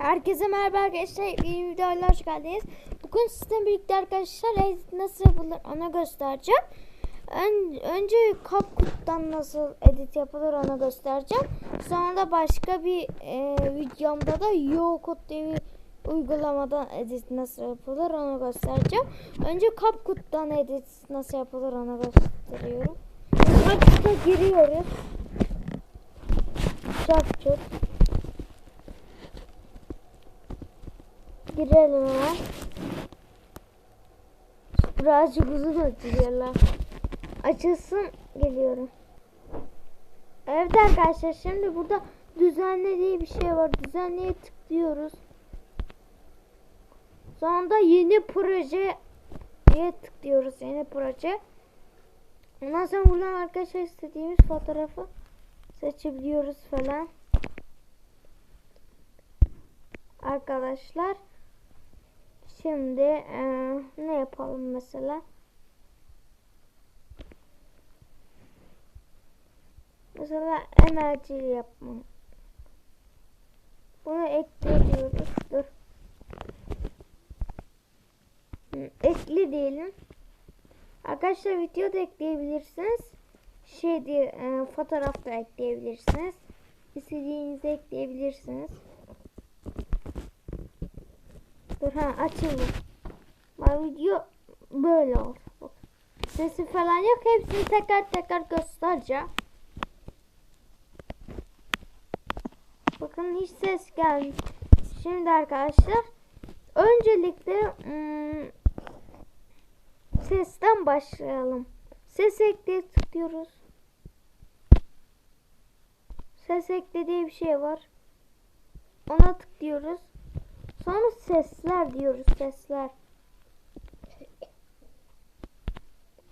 Herkese merhaba arkadaşlar. Yeni videoyla hoş geldiniz. Bugün sizinle birlikte arkadaşlar edit nasıl yapılır ona göstereceğim. Ön, önce CapCut'tan nasıl edit yapılır ona göstereceğim. Sonra da başka bir e, videomda da YoCut diye bir uygulamadan edit nasıl yapılır onu göstereceğim. Önce CapCut'tan edit nasıl yapılır ona gösteriyorum. CapCut'a giriyoruz. CapCut. Girelim hemen. Birazcık uzun açıyorlar. Açılsın geliyorum. Evet arkadaşlar şimdi burada düzenle diye bir şey var. Düzenleye tıklıyoruz. Sonra yeni proje diye tıklıyoruz. Yeni proje. Ondan sonra buradan arkadaşlar istediğimiz fotoğrafı seçebiliyoruz falan. Arkadaşlar Şimdi e, ne yapalım mesela? Mesela emercil yapma. Bunu ekliyoruz. Dur. Hı, Ekli diyelim. Arkadaşlar video da ekleyebilirsiniz. Şey diye e, fotoğraf da ekleyebilirsiniz. İstediğinizi ekleyebilirsiniz. Dur ha açıldı. Bak video böyle oldu. Bak. Sesi falan yok. Hepsini tekrar tekrar göstereceğim. Bakın hiç ses gelmiyor. Şimdi arkadaşlar öncelikle hmm, sesten başlayalım. Ses ekle tıklıyoruz. Ses ekle diye bir şey var. Ona tıklıyoruz. Sonra sesler diyoruz sesler.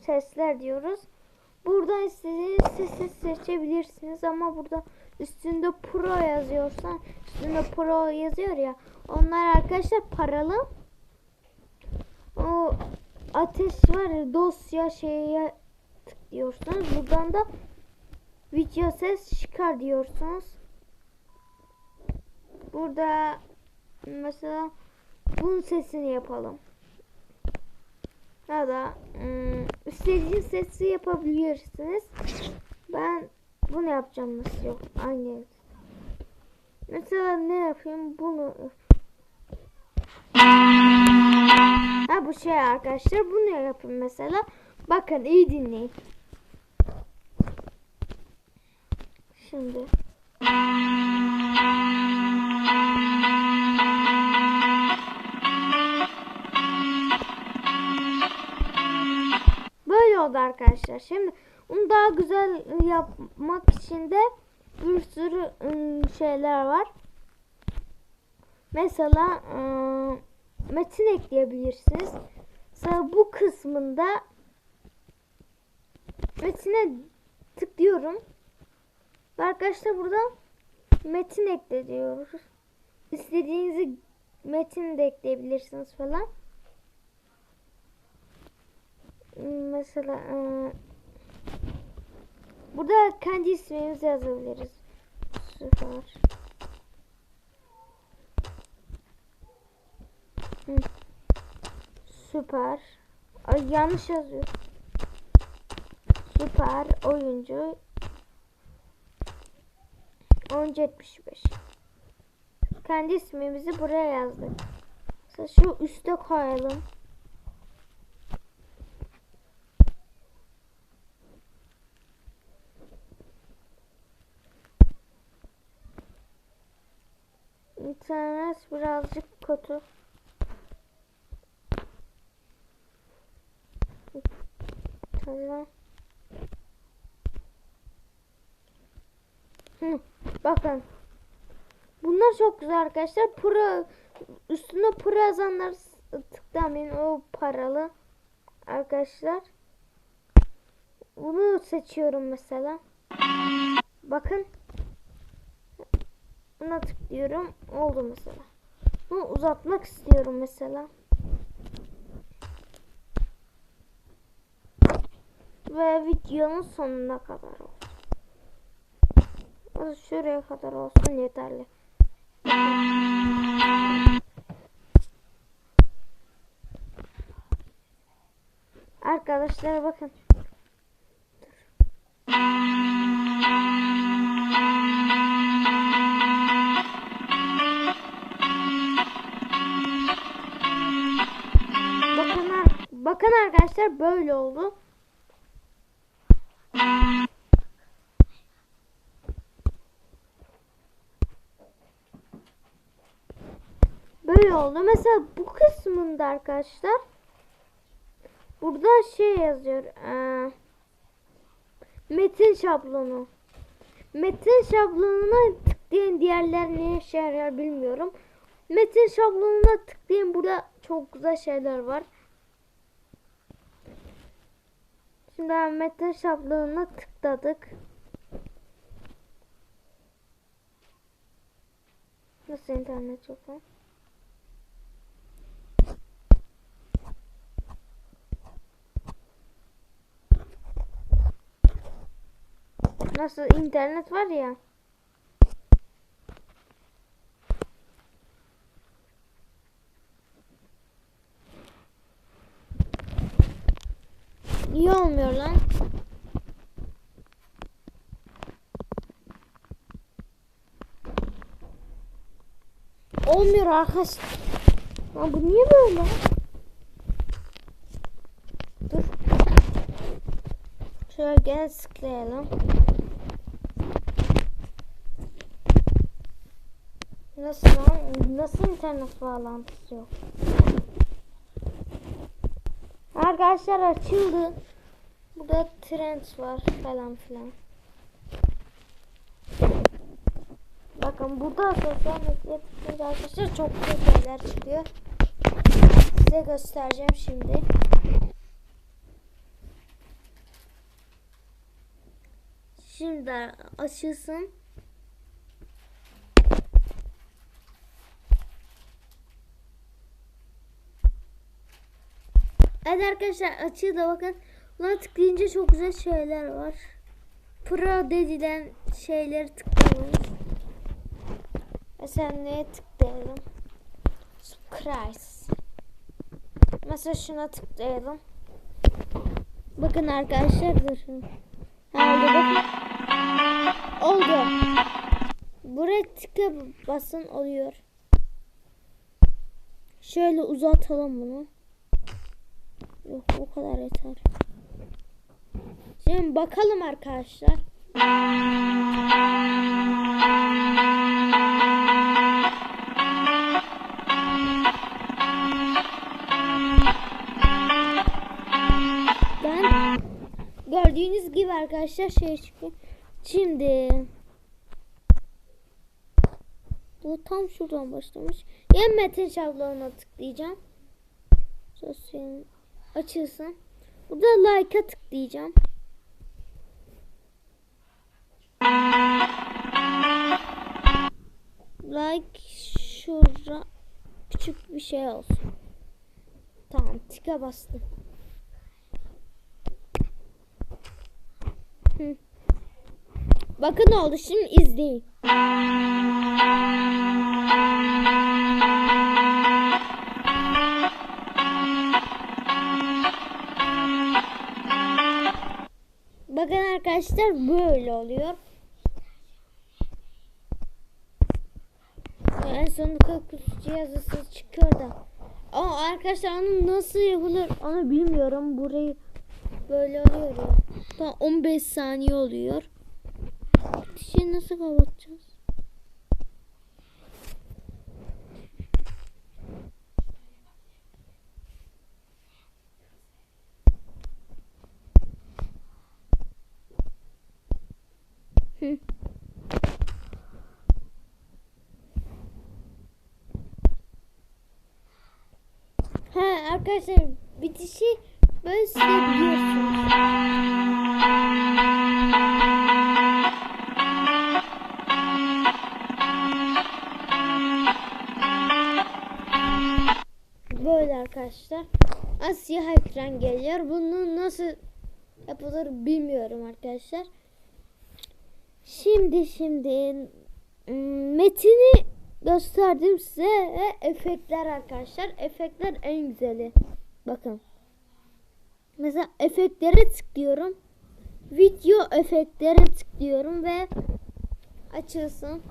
Sesler diyoruz. Buradan istediğiniz sesi seçebilirsiniz ama burada üstünde pro yazıyorsa üstünde pro yazıyor ya onlar arkadaşlar paralı. O ateş var ya dosya şeye tıklıyorsunuz. Buradan da video ses çıkar diyorsunuz. Burada mesela bunun sesini yapalım. Ya da ım, istediğiniz sesi yapabilirsiniz. Ben bunu yapacağım nasıl yok. Aynı. Mesela ne yapayım? Bunu Ha bu şey arkadaşlar. Bunu yapayım mesela. Bakın iyi dinleyin. Şimdi. Oldu arkadaşlar. Şimdi bunu daha güzel yapmak için de bir sürü ım, şeyler var. Mesela ım, metin ekleyebilirsiniz. Mesela bu kısmında metine tıklıyorum. Arkadaşlar burada metin ekle diyoruz. İstediğinizi metin de ekleyebilirsiniz falan. Mesela e, burada kendi ismimizi yazabiliriz. Süper. Süper. Ay yanlış yazıyor. Süper oyuncu 1075. Kendi ismimizi buraya yazdık. Mesela şu üste koyalım. İnternet birazcık kötü. Tamam. Bakın. Bunlar çok güzel arkadaşlar. Pro üstüne pro yazanlar tıklamayın. O paralı. Arkadaşlar. Bunu seçiyorum mesela. Bakın. Buna tıklıyorum. Oldu mesela. Bunu uzatmak istiyorum mesela. Ve videonun sonuna kadar olsun. Şuraya kadar olsun yeterli. Arkadaşlar bakın. Bakın, bakın arkadaşlar böyle oldu. Böyle oldu. Mesela bu kısmında arkadaşlar burada şey yazıyor. eee, metin şablonu. Metin şablonuna tıklayan diğerler ne işe bilmiyorum. Metin şablonuna tıklayın. Burada çok güzel şeyler var. Şimdi metin şablonuna tıkladık. Nasıl internet yok lan? Nasıl internet var ya. İyi olmuyor lan. Olmuyor arkadaşlar. Lan bu niye böyle? Dur. Şöyle gene sıklayalım. Nasıl lan? Nasıl internet bağlantısı yok? Arkadaşlar açıldı. Burada trend var falan filan. Bakın burada sosyal medya arkadaşlar çok güzel şeyler çıkıyor. Size göstereceğim şimdi. Şimdi açılsın. Evet arkadaşlar açığı da bakın. Buna tıklayınca çok güzel şeyler var. Pro dedilen şeyleri tıklamayız. Mesela neye tıklayalım? Surprise. Mesela şuna tıklayalım. Bakın arkadaşlar durun. Ha, oldu bakın. Oldu. Buraya tıka basın oluyor. Şöyle uzatalım bunu. Yok bu kadar yeter. Şimdi bakalım arkadaşlar. Gördüğünüz gibi arkadaşlar şey çıkıyor. Şimdi bu tam şuradan başlamış. Yeni metin şablonuna tıklayacağım. Sosyal açılsın. Burada like'a tıklayacağım. Like şurada küçük bir şey olsun. Tamam tika bastım. Hı. Bakın oldu şimdi izleyin. Bakın arkadaşlar böyle oluyor. En sonunda kutucu yazısı çıkıyor da. Ama arkadaşlar onu nasıl yapılır onu bilmiyorum. Burayı böyle oluyor ya. Tam 15 saniye oluyor. Dişi nasıl kapatacağız? Hı. Ha arkadaşlar arkadaşlar. Az siyah ekran geliyor. Bunu nasıl yapılır bilmiyorum arkadaşlar. Şimdi şimdi ım, metini gösterdim size ve efektler arkadaşlar. Efektler en güzeli. Bakın. Mesela efektlere tıklıyorum. Video efektlere tıklıyorum ve açılsın.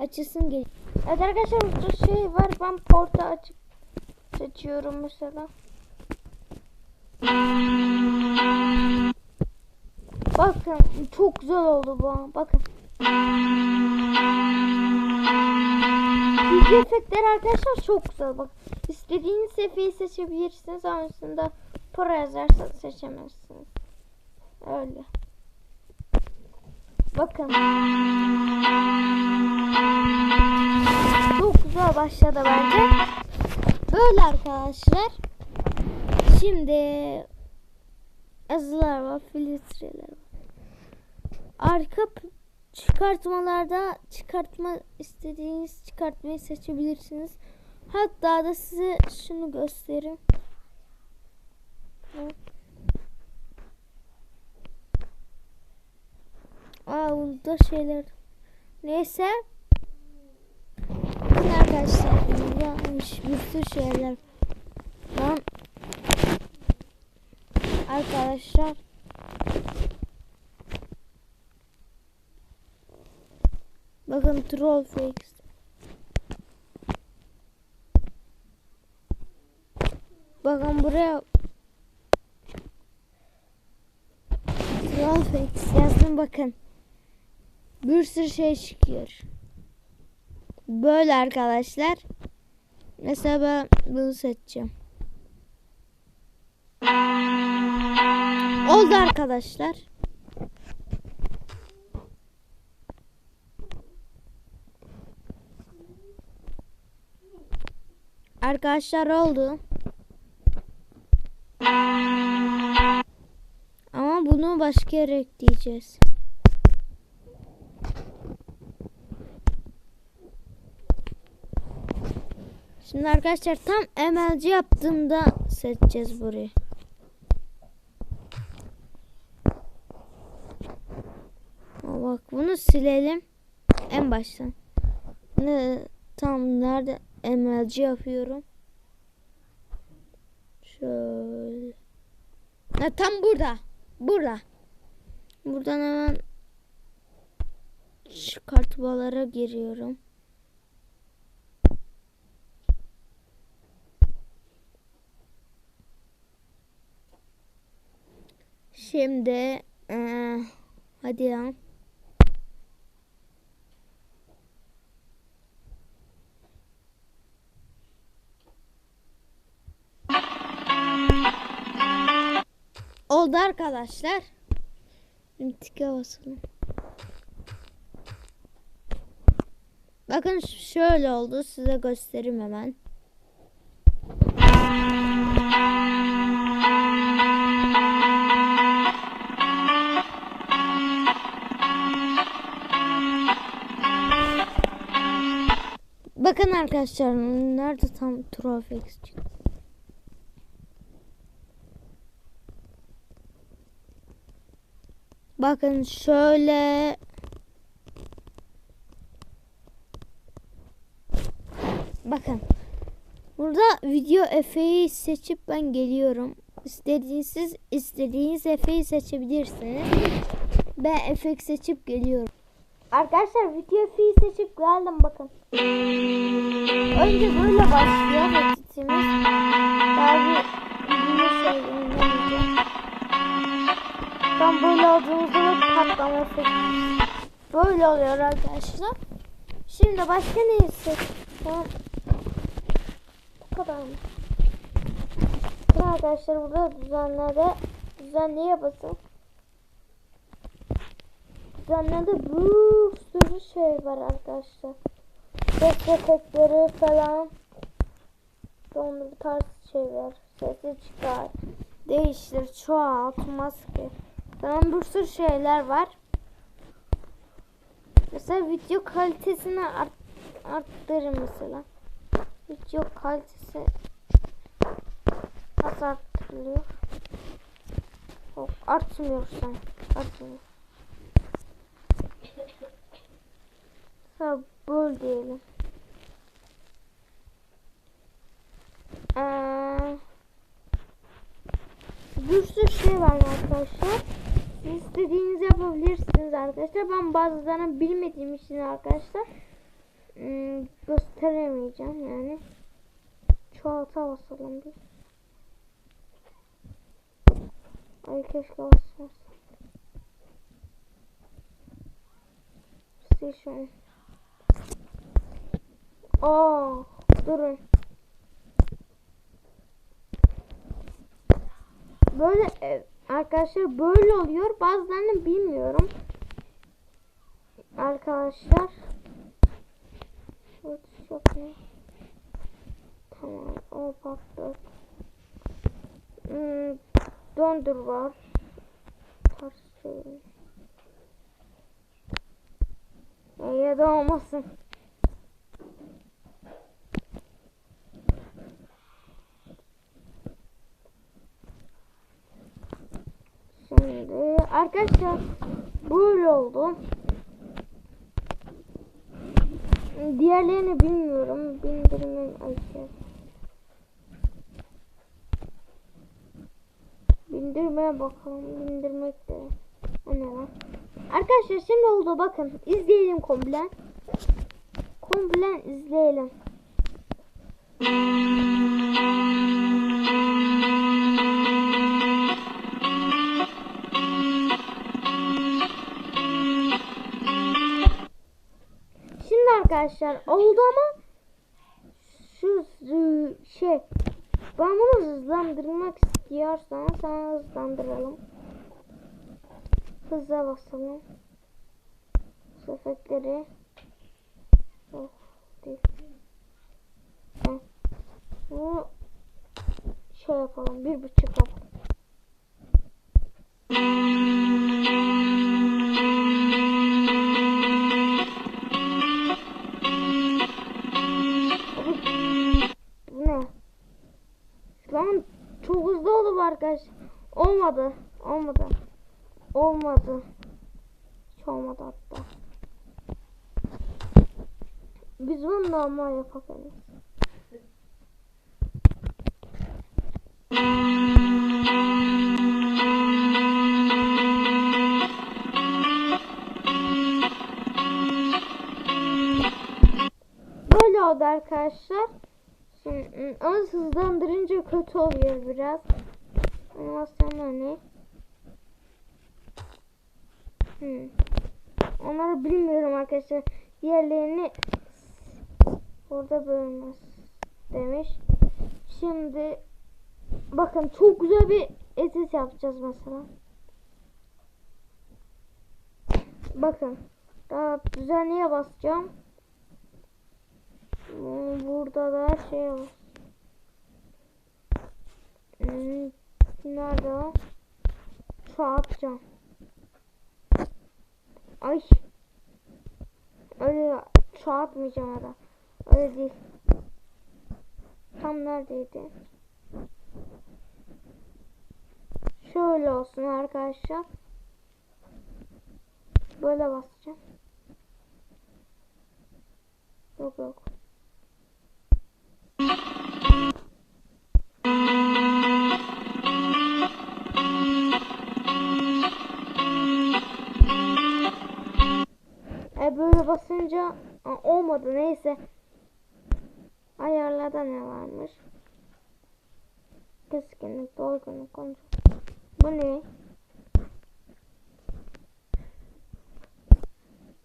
Açılsın gel. Evet arkadaşlar burada şey var. Ben porta açıp seçiyorum mesela. Bakın çok güzel oldu bu. Bakın. Video efektleri arkadaşlar çok güzel. Bak istediğiniz seviyeyi seçebilirsiniz. Sonrasında para yazarsa seçemezsiniz. Öyle. Bakın. Çok güzel başladı bence. Böyle arkadaşlar. Şimdi yazılar var, filtreler var. Arka çıkartmalarda çıkartma istediğiniz çıkartmayı seçebilirsiniz. Hatta da size şunu göstereyim. Evet. Aa burada şeyler. Neyse. Bakın arkadaşlar yanlış bir sürü şeyler. Lan arkadaşlar Bakın troll fix. Bakın buraya troll fix yazdım bakın. Bir sürü şey çıkıyor. Böyle arkadaşlar. Mesela ben bunu seçeceğim. Oldu arkadaşlar. Arkadaşlar oldu. Ama bunu başka yere ekleyeceğiz. Şimdi arkadaşlar tam MLC yaptığımda seçeceğiz burayı. Bak bunu silelim. En baştan. Ne tam nerede MLC yapıyorum. Şöyle. Ha, tam burada. Burada. Buradan hemen çıkartmalara giriyorum. Şimdi eee, hadi ya. Oldu arkadaşlar. Tike basalım. Bakın şöyle oldu. Size göstereyim hemen. Arkadaşlar nerede tam Trofex. Bakın şöyle Bakın. Burada video efeyi seçip ben geliyorum. İstediğiniz siz istediğiniz efeyi seçebilirsiniz. Ben efekt seçip geliyorum. Arkadaşlar video efeyi seçip geldim bakın. Önce böyle başlıyor editimiz. Daha bir şey. Tam böyle olduğumuzda da patlama. Böyle oluyor arkadaşlar. Şimdi başka ne seçeceğim? Bu kadar mı? Arkadaşlar burada düzenlerde düzenleye basın. Düzenlerde bir sürü şey var arkadaşlar. Ses efektleri falan. Sonra bir tarz şeyler. Sesi çıkar. Değiştir, çoğalt, maske. Tamam bir sürü şeyler var. Mesela video kalitesini art, arttırın mesela. Video kalitesi nasıl arttırılıyor? Yok artmıyor sanki. Atın. Sabır diyelim. Ee, bir şey var arkadaşlar. Siz yapabilirsiniz arkadaşlar. Ben bazılarını bilmediğim için arkadaşlar ım, gösteremeyeceğim yani. Çoğalta basalım bir. Ay keşke basmasam. Station. Aa, durun. Böyle e, arkadaşlar böyle oluyor. Bazılarını bilmiyorum. Arkadaşlar. Photoshop ne? Tamam. O patlat. Hmm, dondur var. Ters şey. Ya da olmasın. Şimdi arkadaşlar böyle oldu. Diğerlerini bilmiyorum. Bindirimin açacağız. Bindirmeye bakalım. Bindirmek de. O ne lan? Arkadaşlar şimdi oldu bakın. İzleyelim komple. Komple izleyelim. Arkadaşlar oldu ama şu şey ben bunu hızlandırmak istiyorsan sana hızlandıralım. Hıza basalım. Efektleri. Oh. Bunu şey yapalım. Bir buçuk yapalım. Arkadaş. Olmadı. Olmadı. Olmadı. Hiç olmadı hatta. Biz bunu normal yapabiliriz. Böyle oldu arkadaşlar. Ama hızlandırınca kötü oluyor biraz. Animasyonlar ne? Hmm. Onları bilmiyorum arkadaşlar. Diğerlerini orada bölünmez demiş. Şimdi bakın çok güzel bir edit yapacağız mesela. Bakın. Daha düzenliğe basacağım. Burada da şey var. Hmm, Nerede o? Çoğaltacağım. Ay. Öyle çoğaltmayacağım ara. Öyle değil. Tam neredeydi? Şöyle olsun arkadaşlar. Böyle basacağım. Yok yok. Basınca Aa, olmadı neyse. Ayarlarda ne varmış? Keskinlik, dolgunluk, kontrol. Bu ne?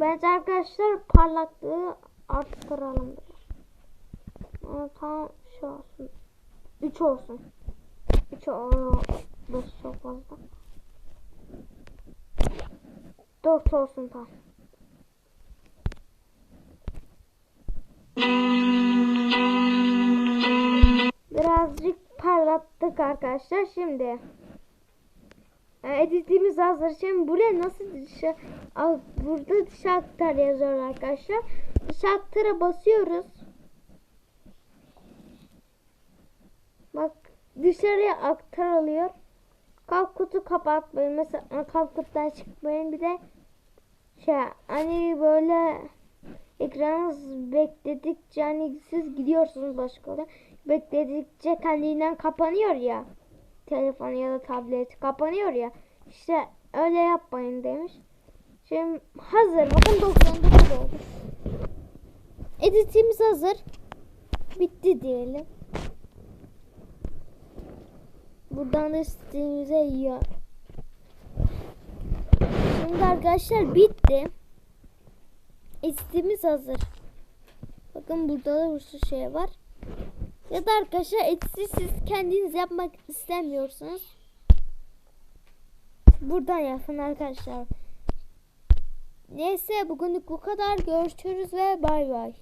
Bence arkadaşlar parlaklığı arttıralım. Ama tam şu olsun. 3 olsun. 3 5 çok fazla. 4 olsun tam. Arkadaşlar. Şimdi e, editimiz hazır. Şimdi buraya nasıl dışı Al, burada dışa aktar yazıyor arkadaşlar. Dışa aktara basıyoruz. Bak dışarıya aktar alıyor. Kapkutu kapat. Böyle mesela kapkuttan çıkmayın bir de şey hani böyle ekranınız bekledikçe hani siz gidiyorsunuz başka odaya. Bekledikçe kendinden kapanıyor ya. Telefon ya da tablet kapanıyor ya. İşte öyle yapmayın demiş. Şimdi hazır. Bakın 99 oldu. Editimiz hazır. Bitti diyelim. Buradan da sitemize ya. Şimdi arkadaşlar bitti. Editimiz hazır. Bakın burada da bir sürü şey var. Ya da arkadaşlar editi siz kendiniz yapmak istemiyorsunuz. Buradan yapın arkadaşlar. Neyse bugünlük bu kadar. Görüşürüz ve bay bay.